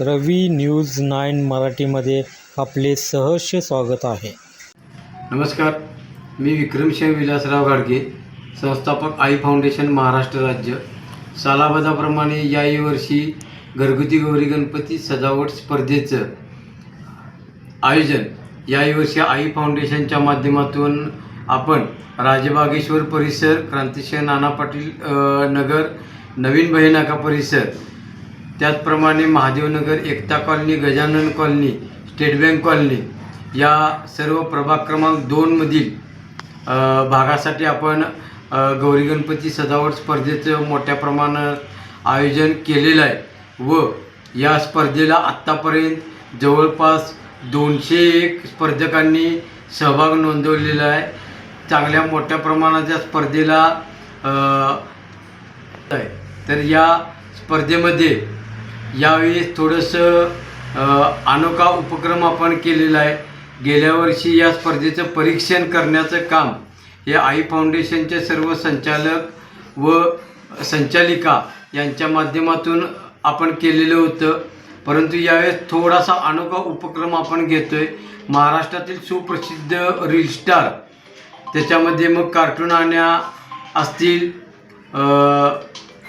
रवी news nine मराठीमध्ये आपले सहर्ष स्वागत आहे. नमस्कार मी विक्रमसिंह विलासराव गाडगे संस्थापक आई फाउंडेशन महाराष्ट्र राज्य. सालाबादाप्रमाणे याही वर्षी घरगुती गौरी गणपती सजावट स्पर्धेचं आयोजन. याही वर्षी आई फाउंडेशनच्या माध्यमातून आपण राजबागेश्वर परिसर क्रांतिसिंह नाना पाटील नगर नवीन बहिनाका परिसर त्याचप्रमाणे Mahadevnagar Ekta colony Gajanan colony state bank colony या सर्व प्रभाग क्रमांक दोनमधील भागासाठी आपण गौरी गणपती सजावट स्पर्धेचं मोठ्या प्रमाणात आयोजन केलेलं आहे व या स्पर्धेला आत्तापर्यंत जवळपास दोनशे एक स्पर्धकांनी सहभाग नोंदवलेला आहे. चांगल्या मोठ्या प्रमाणाच्या स्पर्धेला आहे तर या स्पर्धेमध्ये यावेळेस थोडंसं अनोखा उपक्रम आपण केलेला आहे. गेल्या वर्षी या स्पर्धेचं परीक्षण करण्याचं काम हे आई फाउंडेशनचे सर्व संचालक व संचालिका यांच्या माध्यमातून आपण केलेलं होतं. परंतु यावेळेस थोडासा अनोखा उपक्रम आपण घेतो आहे महाराष्ट्रातील सुप्रसिद्ध रील स्टार त्याच्यामध्ये मग कार्टून आण्या असतील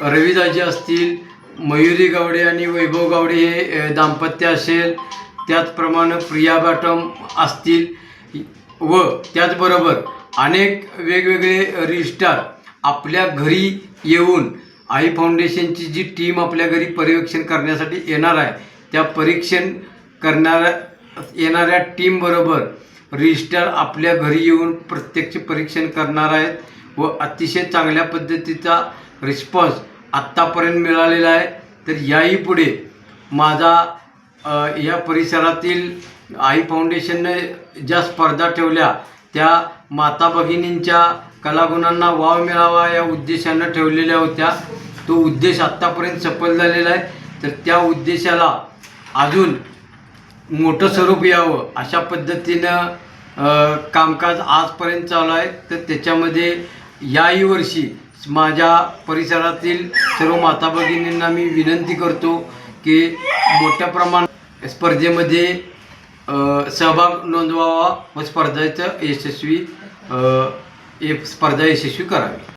रविदाजी असतील मयुरी गावडे आणि वैभव गावडे हे दाम्पत्य असेल. त्याचप्रमाणे प्रिया बाटम असतील. व त्याचबरोबर अनेक वेगवेगळे रिस्टार आपल्या घरी येऊन आई फाउंडेशनची जी टीम आपल्या घरी पर्यवेक्षण करण्यासाठी येणार आहे त्या परीक्षण करणाऱ्या येणाऱ्या टीमबरोबर रजिस्टर आपल्या घरी येऊन प्रत्यक्ष परीक्षण करणार आहेत. व अतिशय चांगल्या पद्धतीचा रिस्पॉन्स आत्तापर्यंत मिळालेला आहे. तर याही पुढे माझा या परिसरातील आई फाउंडेशनने ज्या स्पर्धा ठेवल्या त्या माता भगिनींच्या कलागुणांना वाव मिळावा या उद्देशानं ठेवलेल्या होत्या. तो उद्देश आत्तापर्यंत सफल झालेला आहे. तर त्या उद्देशाला अजून मोठं स्वरूप यावं अशा पद्धतीनं कामकाज आजपर्यंत चालू आहे. तर त्याच्यामध्ये याही वर्षी माझ्या परिसरातील सर्व माता भगिनींना मी विनंती करतो की मोठ्या प्रमाणात स्पर्धेमध्ये सहभाग नोंदवावा व स्पर्धेचं यशस्वी स्पर्धा यशस्वी करावी.